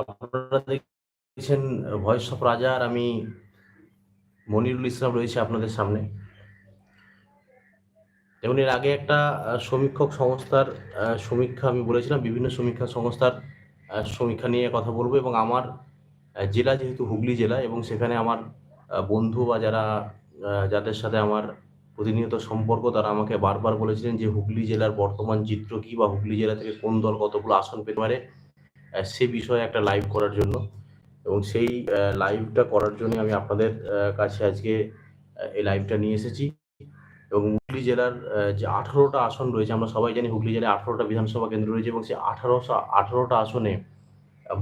আপনারা দেখছেন voice of আমি মনিরুল ইসলাম রয়েছে আপনাদের সামনে। এবং এর আগে একটা সমীক্ষক সংস্থার সমীক্ষা আমি বলেছিলাম, বিভিন্ন সমীক্ষা সংস্থার সমীক্ষা নিয়ে কথা বলব এবং আমার জেলা যেহেতু হুগলি জেলা এবং সেখানে আমার বন্ধু বা যারা যাদের সাথে আমার প্রতিনিয়ত সম্পর্ক, তারা আমাকে বারবার বলেছিলেন যে হুগলি জেলার বর্তমান চিত্র কি বা হুগলি জেলা থেকে কোন দল কতগুলো আসন পেতে পারে। সে বিষয়ে একটা লাইভ করার জন্য। এবং সেই লাইভটা করার জন্য আমি আপনাদের কাছে আজকে এই লাইভটা নিয়ে এসেছি। এবং হুগলি জেলার যে আঠারোটা আসন রয়েছে, আমরা সবাই জানি হুগলি জেলায় আঠারোটা বিধানসভা কেন্দ্র রয়েছে এবং সেই আঠারোশো, আঠারোটা আসনে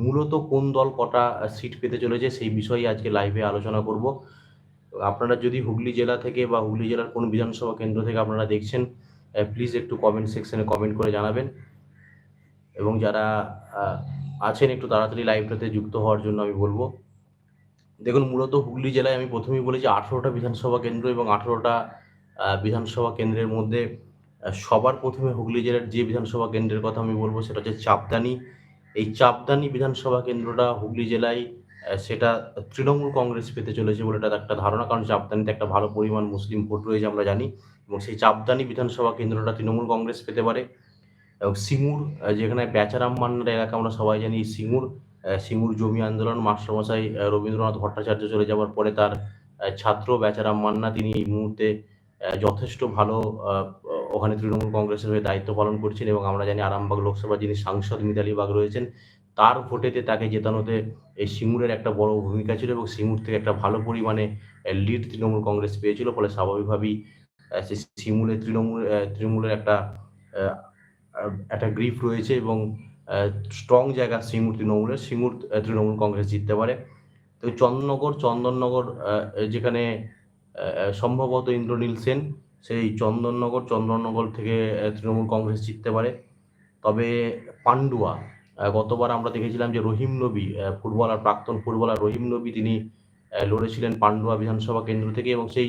মূলত কোন দল কটা সিট পেতে চলেছে সেই বিষয়ে আজকে লাইভে আলোচনা করব। আপনারা যদি হুগলি জেলা থেকে বা হুগলি জেলার কোন বিধানসভা কেন্দ্র থেকে আপনারা দেখছেন প্লিজ একটু কমেন্ট সেকশনে কমেন্ট করে জানাবেন। এবং যারা আছেন একটু তাড়াতাড়ি লাইভটাতে যুক্ত হওয়ার জন্য আমি বলব। দেখুন, মূলত হুগলি জেলায় আমি প্রথমেই বলেছি আঠেরোটা বিধানসভা কেন্দ্র এবং আঠেরোটা বিধানসভা কেন্দ্রের মধ্যে সবার প্রথমে হুগলি জেলার যে বিধানসভা কেন্দ্রের কথা আমি বলব সেটা হচ্ছে চাপদানি। এই চাপদানি বিধানসভা কেন্দ্রটা হুগলি জেলায় সেটা তৃণমূল কংগ্রেস পেতে চলেছে বলে এটা একটা ধারণা, কারণ চাপদানিতে একটা ভালো পরিমাণ মুসলিম ভোট রয়েছে আমরা জানি এবং সেই চাপদানি বিধানসভা কেন্দ্রটা তৃণমূল কংগ্রেস পেতে পারে। এবং সিঙ্গুর যেখানে বেচারাম মান্নার এলাকা আমরা সবাই জানি, সিঙ্গুর সিঙ্গুর জমি আন্দোলন, মাস্টারমশাই রবীন্দ্রনাথ ভট্টাচার্য চলে যাওয়ার পরে তার ছাত্র বেচারাম মান্না তিনি এই মুহূর্তে যথেষ্ট ভালো ওখানে তৃণমূল কংগ্রেসের হয়ে দায়িত্ব পালন করছেন এবং আমরা জানি আরামবাগ লোকসভা যিনি সাংসদ মিতালি বাগ রয়েছেন, তার ভোটেতে তাকে জেতানোতে এই সিঙ্গুরের একটা বড় ভূমিকা ছিল এবং সিঙ্গুর থেকে একটা ভালো পরিমাণে লিড তৃণমূল কংগ্রেস পেয়েছিল, ফলে স্বাভাবিকভাবেই সিঙ্গুরের তৃণমূল তৃণমূলের একটা একটা গ্রিপ রয়েছে এবং স্ট্রং জায়গা সিঙ্গুর তৃণমূলের, সিঙ্গুর তৃণমূল কংগ্রেস জিততে পারে। তো চন্দননগর চন্দননগর যেখানে সম্ভবত ইন্দ্রনীল সেন, সেই চন্দননগর চন্দননগর থেকে তৃণমূল কংগ্রেস জিততে পারে। তবে পান্ডুয়া গতবার আমরা দেখেছিলাম যে রহিম নবী ফুটবলার, প্রাক্তন ফুটবলার রহিম নবী তিনি লড়েছিলেন পান্ডুয়া বিধানসভা কেন্দ্র থেকে এবং সেই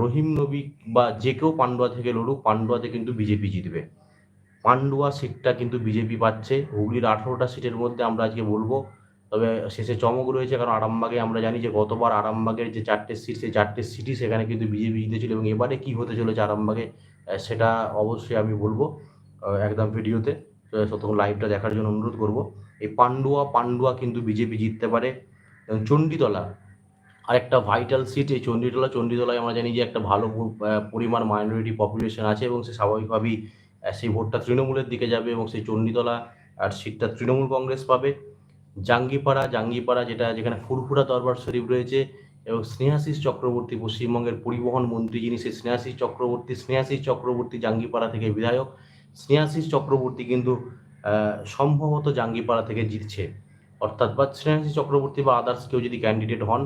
রহিম নবী বা যে কেউ পান্ডুয়া থেকে লড়ুক, পান্ডুয়াতে কিন্তু বিজেপি জিতবে। পান্ডুয়া সিটটা কিন্তু বিজেপি পাচ্ছে। হুগলির আঠারোটা সিটের মধ্যে আমরা আজকে বলব। তবে শেষে চমক রয়েছে, কারণ আরামবাগে আমরা জানি যে গতবার আরামবাগের যে চারটে সিট, সেই চারটে সিটই সেখানে কিন্তু বিজেপি জিতেছিল এবং এবারে কি হতে চলেছে আরামবাগে সেটা অবশ্যই আমি বলব একদম ভিডিওতে। তো ততক্ষণ লাইভটা দেখার জন্য অনুরোধ করব। এই পান্ডুয়া পান্ডুয়া কিন্তু বিজেপি জিততে পারে। চণ্ডীতলা, আরেকটা ভাইটাল সিট এই চণ্ডীতলা, চণ্ডীতলায় আমরা জানি যে একটা ভালো পরিমাণ মাইনরিটি পপুলেশন আছে এবং সে স্বাভাবিকভাবেই সেই ভোটটা তৃণমূলের দিকে যাবে এবং সেই চণ্ডীতলা আর সিটটা তৃণমূল কংগ্রেস পাবে। জাঙ্গিপাড়া জাঙ্গিপাড়া যেটা, যেখানে ফুরফুরা দরবার শরীফ রয়েছে এবং স্নেহাশিস চক্রবর্তী, পশ্চিমবঙ্গের পরিবহন মন্ত্রী যিনি, সেই স্নেহাশিস চক্রবর্তী স্নেহাশিস চক্রবর্তী জাঙ্গিপাড়া থেকে বিধায়ক। স্নেহাশিস চক্রবর্তী কিন্তু সম্ভবত জাঙ্গিপাড়া থেকে জিতছে। অর্থাৎ বা স্নেহাশিস চক্রবর্তী বা আদার্স কেউ যদি ক্যান্ডিডেট হন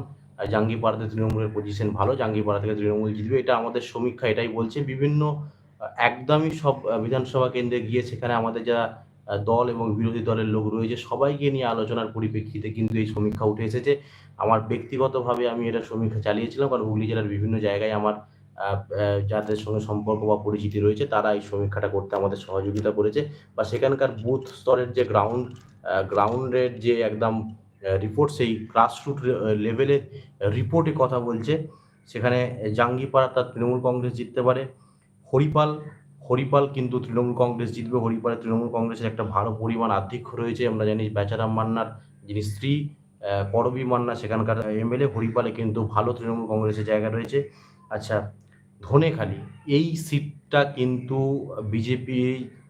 জাঙ্গিপাড়াতে তৃণমূলের পজিশন ভালো, জাঙ্গিপাড়া থেকে তৃণমূল জিতবে, এটা আমাদের সমীক্ষা, এটাই বলছে। বিভিন্ন একদমই সব বিধানসভা কেন্দ্রে গিয়ে সেখানে আমাদের আহ, দল এবং বিরোধী দলের লোক রয়েছে সবাইকে নিয়ে আলোচনার পরিপ্রেক্ষিতে কিন্তু এই সমীক্ষা উঠে এসেছে। আমার ব্যক্তিগতভাবে আমি এটা সমীক্ষা চালিয়েছিলাম কারণ হুগলি জেলার বিভিন্ন জায়গায় আমার যাদের সঙ্গে সম্পর্ক বা পরিচিতি রয়েছে তারা এই সমীক্ষাটা করতে আমাদের সহযোগিতা করেছে বা সেখানকার বুথ স্তরের যে গ্রাউন্ড গ্রাউন্ডের যে একদম রিপোর্ট সেই গ্রাসরুট লেভেলের রিপোর্টে কথা বলছে। সেখানে জাঙ্গিপাড়া তার তৃণমূল কংগ্রেস জিততে পারে হরিপাল হরিপাল কিন্তু তৃণমূল কংগ্রেস জিতবে। হরিপালে তৃণমূল কংগ্রেসের একটা ভালো পরিমাণ আধিক্য রয়েছে। আমরা জানি বেচারাম মান্নার যিনি স্ত্রী পরবী মান্না, সেখানকার এমএলএ, হরিপালে কিন্তু ভালো তৃণমূল কংগ্রেসের জায়গা রয়েছে। আচ্ছা ধনেখালি, এই সিটটা কিন্তু বিজেপি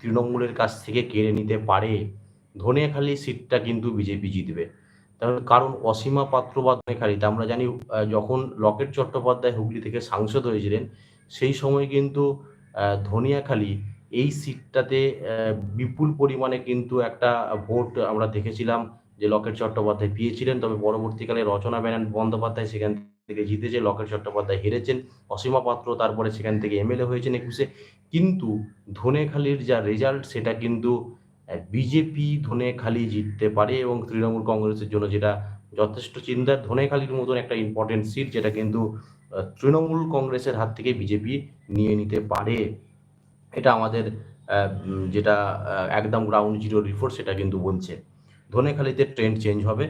তৃণমূলের কাছ থেকে কেড়ে নিতে পারে। ধনেখালি সিটটা কিন্তু বিজেপি জিতবে। তার কারণ অসীমা পাত্র বা ধনেখালিতে আমরা জানি যখন লকেট চট্টোপাধ্যায় হুগলি থেকে সাংসদ হয়েছিলেন, সেই সময় কিন্তু ধনিয়াখালী, এই সিটটাতে বিপুল পরিমাণে কিন্তু একটা ভোট আমরা দেখেছিলাম যে লকেট চট্টোপাধ্যায় পেয়েছিলেন তবে পরবর্তীকালে রচনা ব্যানার বন্দ্যোপাধ্যায় সেখান থেকে জিতেছে, লকেট চট্টোপাধ্যায় হেরেছেন। অসীমা পাত্র তারপরে সেখান থেকে এমএলএ হয়েছেন একুশে। কিন্তু ধনেখালির যা রেজাল্ট সেটা কিন্তু বিজেপি ধনেখালি জিততে পারে এবং তৃণমূল কংগ্রেসের জন্য যেটা যথেষ্ট চিন্তার, ধনেখালির মতন একটা ইম্পর্টেন্ট সিট যেটা কিন্তু তৃণমূল কংগ্রেসের হাত থেকে বিজেপি নিয়ে নিতে পারে। এটা আমাদের যেটা একদম গ্রাউন্ড জিরো রিপোর্ট সেটা কিন্তু বলছে। ধনেখালিতে ট্রেন্ড চেঞ্জ হবে।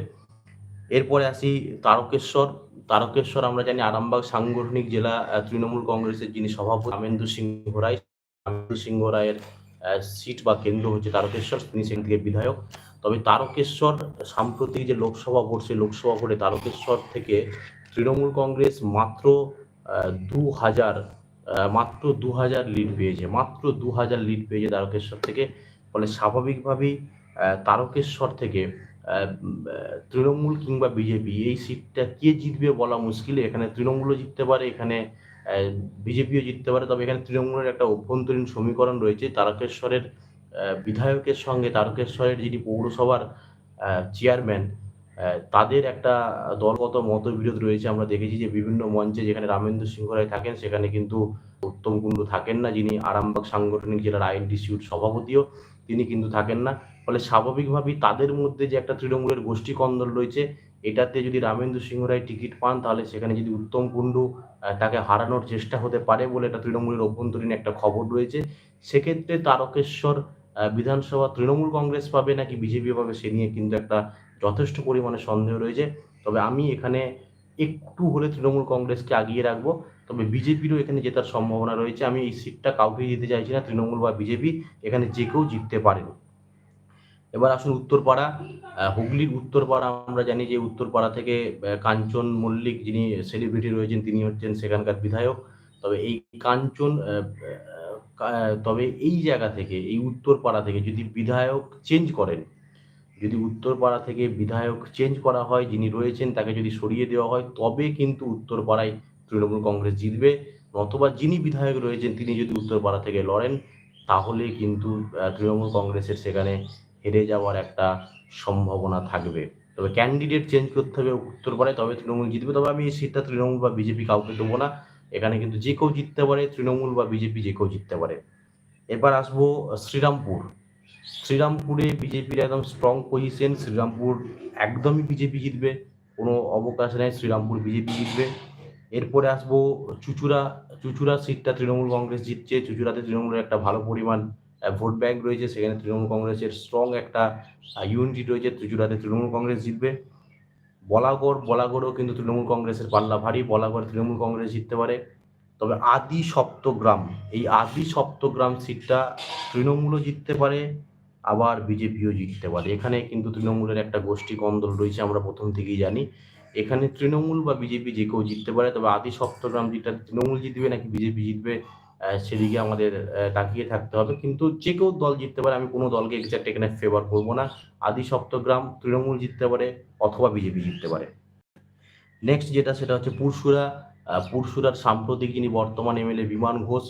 এরপরে আসি তারকেশ্বর। তারকেশ্বর আমরা জানি আরামবাগ সাংগঠনিক জেলা তৃণমূল কংগ্রেসের যিনি সভাপতি রামেন্দু সিংহ রায়। রামেন্দু সিংহ রায়ের সিট বা কেন্দ্র হচ্ছে তারকেশ্বর, তিনি সেখান থেকে বিধায়ক। তবে তারকেশ্বর সাম্প্রতিক যে লোকসভা ভোট, সেই লোকসভা ভোটে তারকেশ্বর থেকে তৃণমূল কংগ্রেস মাত্র দু হাজার মাত্র দু হাজার লিড পেয়েছে, মাত্র দু হাজার লিড পেয়েছে তারকেশ্বর থেকে। ফলে স্বাভাবিকভাবেই তারকেশ্বর থেকে তৃণমূল কিংবা বিজেপি এই সিটটা কে জিতবে বলা মুশকিল। এখানে তৃণমূলও জিততে পারে, এখানে বিজেপিও জিততে পারে। তবে এখানে তৃণমূলের একটা অভ্যন্তরীণ সমীকরণ রয়েছে। তারকেশ্বরের বিধায়কের সঙ্গে তারকেশ্বরের যিনি পৌরসভার চেয়ারম্যান তাদের একটা দলগত মতবিরোধ রয়েছে। আমরা দেখেছি যে বিভিন্ন মঞ্চে যেখানে রামেন্দ্র সিংহ রায় থাকেন, সেখানে কিন্তু উত্তম কুণ্ডু থাকেন না, যিনি আরামবাগ সাংগঠনিক জেলার আইএনটিসিউর সভাপতিও, তিনি কিন্তু থাকেন না। ফলে স্বাভাবিকভাবেই তাদের মধ্যে যে একটা তৃণমূলের গোষ্ঠী কন্দল রয়েছে, এটাতে যদি রামেন্দ্র সিংহ রায় টিকিট পান, তাহলে সেখানে যদি উত্তম কুণ্ডু তাকে হারানোর চেষ্টা হতে পারে বলে এটা তৃণমূলের অভ্যন্তরীণ একটা খবর রয়েছে, সেক্ষেত্রে তারকেশ্বর বিধানসভা তৃণমূল কংগ্রেস পাবে নাকি বিজেপি পাবে, সে নিয়ে কিন্তু একটা যথেষ্ট পরিমাণে সন্দেহ রয়েছে। তবে আমি এখানে একটু হলে তৃণমূল কংগ্রেসকে আগিয়ে রাখব। তবে বিজেপিরও এখানে জেতার সম্ভাবনা রয়েছে। আমি এই সিটটা কাউকেই দিতে চাইছি না, তৃণমূল বা বিজেপি। এখানে যে কেউ জিততে পারেন। এবার আসুন উত্তরপাড়া। হুগলির উত্তরপাড়া, আমরা জানি যে উত্তরপাড়া থেকে কাঞ্চন মল্লিক যিনি সেলিব্রিটি রয়েছেন, তিনি হচ্ছেন সেখানকার বিধায়ক। তবে এই কাঞ্চন তবে এই জায়গা থেকে, এই উত্তরপাড়া থেকে যদি বিধায়ক চেঞ্জ করেন যদি উত্তরপাড়া থেকে বিধায়ক চেঞ্জ করা হয়, যিনি রয়েছেন, তাকে যদি সরিয়ে দেওয়া হয়, তবে কিন্তু উত্তরপাড়ায় তৃণমূল কংগ্রেস জিতবে। অথবা যিনি বিধায়ক রয়েছেন, তিনি যদি উত্তরপাড়া থেকে লড়েন, তাহলে কিন্তু তৃণমূল কংগ্রেসের সেখানে হেরে যাওয়ার একটা সম্ভাবনা থাকবে। তবে ক্যান্ডিডেট চেঞ্জ করতে হবে উত্তরপাড়ায়, তবে তৃণমূল জিতবে। তবে আমি এই সিটটা তৃণমূল বা বিজেপি কাউকে দেবো না। এখানে কিন্তু যে কেউ জিততে পারে, তৃণমূল বা বিজেপি যে কেউ জিততে পারে। এবার আসব শ্রীরামপুর। শ্রীরামপুরে বিজেপির একদম স্ট্রং পজিশন শ্রীরামপুর একদমই বিজেপি জিতবে। কোনো অবকাশ নেই, শ্রীরামপুর বিজেপি জিতবে। এরপরে আসব চুচুড়া চুচুড়া সিটটা তৃণমূল কংগ্রেস জিতছে। চুচুড়াতে তৃণমূলের একটা ভালো পরিমাণ ভোট ব্যাংক রয়েছে। সেখানে তৃণমূল কংগ্রেসের স্ট্রং একটা ইউনিটি রয়েছে। চুচুড়াতে তৃণমূল কংগ্রেস জিতবে। বলাগড়, বলাগড়ও কিন্তু তৃণমূল কংগ্রেসের পাল্লা ভারী। বলাগড় তৃণমূল কংগ্রেস জিততে পারে। তবে আদি সপ্তগ্রাম এই আদি সপ্তগ্রাম সিটটা তৃণমূলও জিততে পারে। আবার বিজেপিও জিততে পারে। এখানে কিন্তু তৃণমূলের একটা গোষ্ঠী কন্দল রয়েছে আমরা প্রথম থেকেই জানি। এখানে তৃণমূল বা বিজেপি যে কেউ জিততে পারে তবে আদি সপ্তগ্রাম যেটা তৃণমূল জিতবে নাকি বিজেপি জিতবে সেদিকে আমাদের তাকিয়ে থাকতে হবে। কিন্তু যে কেউ দল জিততে পারে আমি কোনো দলকে এক্সাক্ট এখানে ফেভার করব না। আদি সপ্তগ্রাম তৃণমূল জিততে পারে অথবা বিজেপি জিততে পারে। নেক্সট যেটা সেটা হচ্ছে পুরসুরা আহ, পুরসুরার সাম্প্রতিক যিনি বর্তমান এমএলএ বিমান ঘোষ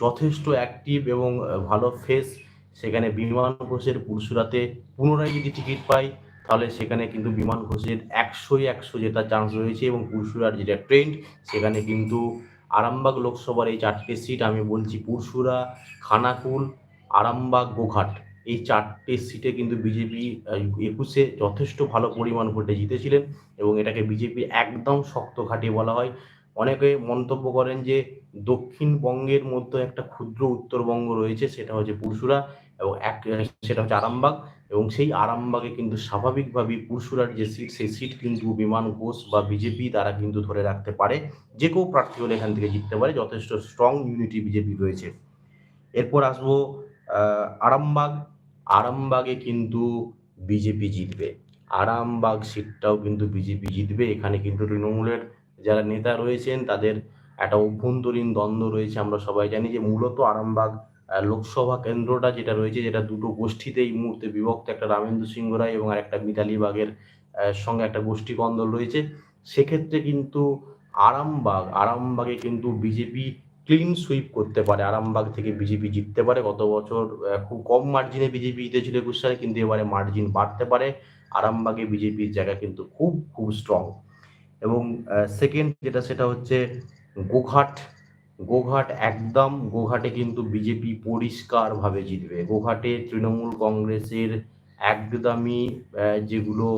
যথেষ্ট অ্যাক্টিভ এবং ভালো ফেস সেখানে বিমান ঘোষের পুরসুরাতে পুনরায় যদি টিকিট পাই, তাহলে সেখানে কিন্তু বিমান ঘোষের একশোই একশো যেটা চান্স রয়েছে এবং পুরসুরার যেটা ট্রেন্ড সেখানে কিন্তু আরামবাগ লোকসভার এই চারটে সিট আমি বলছি পুরসুরা, খানাকুল, আরামবাগ, গোঘাট। এই চারটে সিটে কিন্তু বিজেপি একুশে যথেষ্ট ভালো পরিমাণ ভোটে জিতেছিলেন এবং এটাকে বিজেপি একদম শক্ত ঘাঁটি বলা হয়। অনেকে মন্তব্য করেন যে দক্ষিণবঙ্গের মধ্যে একটা ক্ষুদ্র উত্তরবঙ্গ রয়েছে, সেটা হচ্ছে পুরসুরা। এবং এক সেটা হচ্ছে আরামবাগ, এবং সেই আরামবাগে কিন্তু স্বাভাবিকভাবেই পুরসুরার যে সিট সেই সিট কিন্তু বিমান ঘোষ বা বিজেপি তারা কিন্তু ধরে রাখতে পারে। যে কেউ প্রার্থী হলে এখান থেকে জিততে পারে, যথেষ্ট স্ট্রং ইউনিটি বিজেপি রয়েছে। এরপর আসব আরামবাগ। আরামবাগে কিন্তু বিজেপি জিতবে। আরামবাগ সিটটাও কিন্তু বিজেপি জিতবে। এখানে কিন্তু তৃণমূলের যারা নেতা রয়েছেন, তাদের একটা অভ্যন্তরীণ দ্বন্দ্ব রয়েছে, আমরা সবাই জানি যে মূলত আরামবাগ লোকসভা কেন্দ্রটা যেটা রয়েছে, যেটা দুটো গোষ্ঠীতে এই মুহূর্তে বিভক্ত, একটা রামেন্দ্র সিংহ রায় এবং আরেকটা মিতালি বাগের সঙ্গে একটা গোষ্ঠী কন্দল রয়েছে। সেক্ষেত্রে কিন্তু আরামবাগ, আরামবাগে কিন্তু বিজেপি ক্লিন সুইপ করতে পারে। আরামবাগ থেকে বিজেপি জিততে পারে। গত বছর খুব কম মার্জিনে বিজেপি জিতেছিল একুশ সালে কিন্তু এবারে মার্জিন বাড়তে পারে। আরামবাগে বিজেপির জায়গা কিন্তু খুব খুব স্ট্রং এবং সেকেন্ড যেটা, সেটা হচ্ছে গোঘাট। গোঘাট একদম, গোঘাটে কিন্তু বিজেপি পরিষ্কারভাবে জিতবে। গোঘাটে তৃণমূল কংগ্রেসের একদমই যেগুলো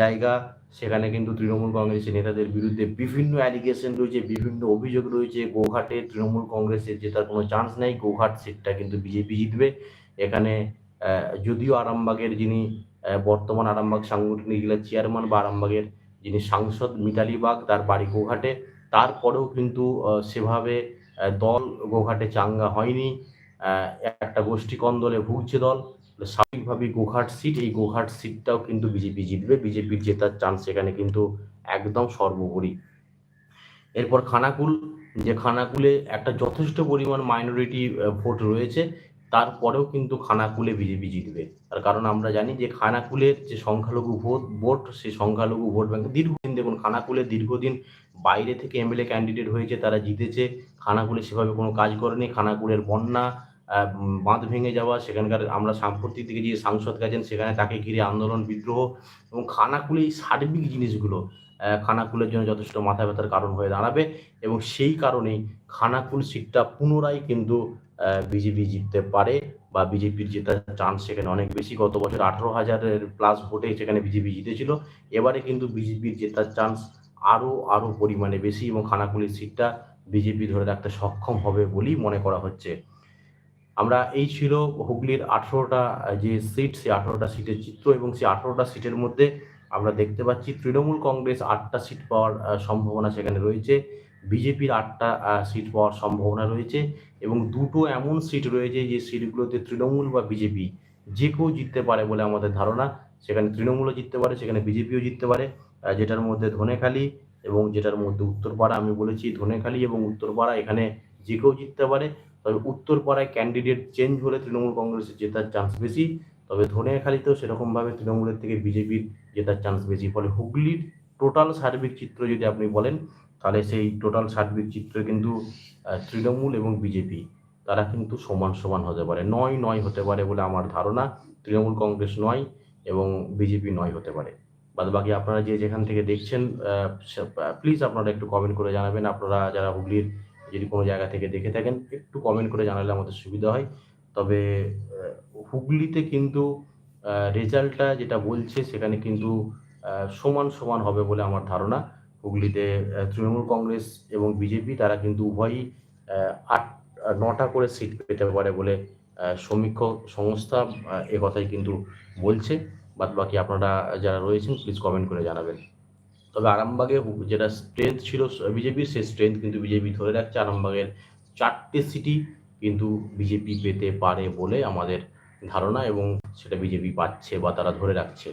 জায়গা, সেখানে কিন্তু তৃণমূল কংগ্রেসের নেতাদের বিরুদ্ধে বিভিন্ন অ্যালিগেশন রয়েছে, বিভিন্ন অভিযোগ রয়েছে। গোঘাটে তৃণমূল কংগ্রেসের জেতার কোনো চান্স নেই। গোঘাট সিটটা কিন্তু বিজেপি জিতবে। এখানে যদিও আরামবাগের যিনি বর্তমান আরামবাগ সাংগঠনিক জেলার চেয়ারম্যান বা আরামবাগের যিনি সাংসদ মিতালি বাগ, তার বাড়ি গোঘাটে। তারপরেও কিন্তু সেভাবে দল গোঘাটে চাঙ্গা হয়নি। একটা গোষ্ঠী কন্দলে ভুগছে দল। স্বাভাবিকভাবেই গোঘাট সিট, এই গোঘাট সিটটাও কিন্তু বিজেপি জিতবে। বিজেপির জেতার চান্স সেখানে কিন্তু একদম সর্বোপরি। এরপর খানাকুল, যে খানাকুলে একটা যথেষ্ট পরিমাণ মাইনরিটি ভোট রয়েছে। তারপরেও কিন্তু খানাকুলে বিজেপি জিতবে। তার কারণ আমরা জানি যে খানাকুলের যে সংখ্যালঘু ভোট ভোট সেই সংখ্যালঘু ভোট ব্যাংক দীর্ঘদিন, দেখুন খানাকুলে দীর্ঘদিন বাইরে থেকে এমএলএ ক্যান্ডিডেট হয়েছে, তারা জিতেছে, খানাকুলে সেভাবে কোনো কাজ করেনি, খানাকুলের বন্যা বাঁধ ভেঙে যাওয়া, সেখানকার আমরা সাম্প্রতিক দিকে যে সাংসদ গেছেন সেখানে তাকে ঘিরে আন্দোলন, বিদ্রোহ এবং খানাকুলে এই সার্বিক জিনিসগুলো খানাকুলের জন্য যথেষ্ট মাথা ব্যথার কারণ হয়ে দাঁড়াবে এবং সেই কারণেই খানাকুল সিটটা পুনরায় কিন্তু বিজেপি জিততে পারে বা বিজেপির জেতার চান্স সেখানে অনেক বেশি। গত বছর আঠারো হাজারের প্লাস ভোটে সেখানে বিজেপি জিতেছিল। এবারে কিন্তু বিজেপির জেতার চান্স আরও আরও পরিমাণে বেশি এবং খানাকুলের সিটটা বিজেপি ধরে রাখতে সক্ষম হবে বলেই মনে করা হচ্ছে। আমরা এই ছিল হুগলির আঠেরোটা যে সিট সেই আঠেরোটা সিটের চিত্র এবং সেই আঠেরোটা সিটের মধ্যে আমরা দেখতে পাচ্ছি তৃণমূল কংগ্রেস আটটা সিট পাওয়ার সম্ভাবনা সেখানে রয়েছে। বিজেপির আটটা সিট পাওয়ার সম্ভাবনা রয়েছে এবং দুটো এমন সিট রয়েছে যে সিটগুলোতে তৃণমূল বা বিজেপি যে কেউ জিততে পারে বলে আমাদের ধারণা। সেখানে তৃণমূলও জিততে পারে, সেখানে বিজেপিও জিততে পারে। যেটার মধ্যে ধনেখালি এবং যেটার মধ্যে উত্তরপাড়া, আমি বলেছি ধনেখালি এবং উত্তরপাড়া এখানে যে কেউ জিততে পারে। তবে উত্তরপাড়ায় ক্যান্ডিডেট চেঞ্জ হলে তৃণমূল কংগ্রেসের জেতার চান্স বেশি। তবে ধনেখালিতেও সেরকমভাবে তৃণমূলের থেকে বিজেপির জেতার চান্স বেশি। ফলে হুগলির টোটাল সার্বিক চিত্র যদি আপনি বলেন তাহলে সেই টোটাল সার্বিক চিত্র কিন্তু তৃণমূল এবং বিজেপি তারা কিন্তু সমান সমান হতে পারে। নয় নয় হতে পারে বলে আমার ধারণা। তৃণমূল কংগ্রেস নয় এবং বিজেপি নয় হতে পারে। বাদ বাকি আপনারা যে যেখান থেকে দেখছেন প্লিজ আপনারা একটু কমেন্ট করে জানাবেন। আপনারা যারা হুগলির যদি কোনো জায়গা থেকে দেখে থাকেন, একটু কমেন্ট করে জানালে আমাদের সুবিধা হয়। তবে হুগলিতে কিন্তু রেজাল্টটা যেটা বলছে, সেখানে কিন্তু সমান সমান হবে বলে আমার ধারণা। হুগলিতে তৃণমূল কংগ্রেস এবং বিজেপি, তারা কিন্তু উভয়ই আট, নটা করে সিট পেতে পারে বলে সমীক্ষক সংস্থা এ কথাই কিন্তু বলছে। বাদ বাকি আপনারা যারা রয়েছেন প্লিজ কমেন্ট করে জানাবেন। তবে আরামবাগে যেটা স্ট্রেংথ ছিল বিজেপির, সেই স্ট্রেংথ কিন্তু বিজেপি ধরে রাখছে। আরামবাগের চারটে সিটি কিন্তু বিজেপি পেতে পারে বলে আমাদের ধারণা এবং সেটা বিজেপি পাচ্ছে বা তারা ধরে রাখছে।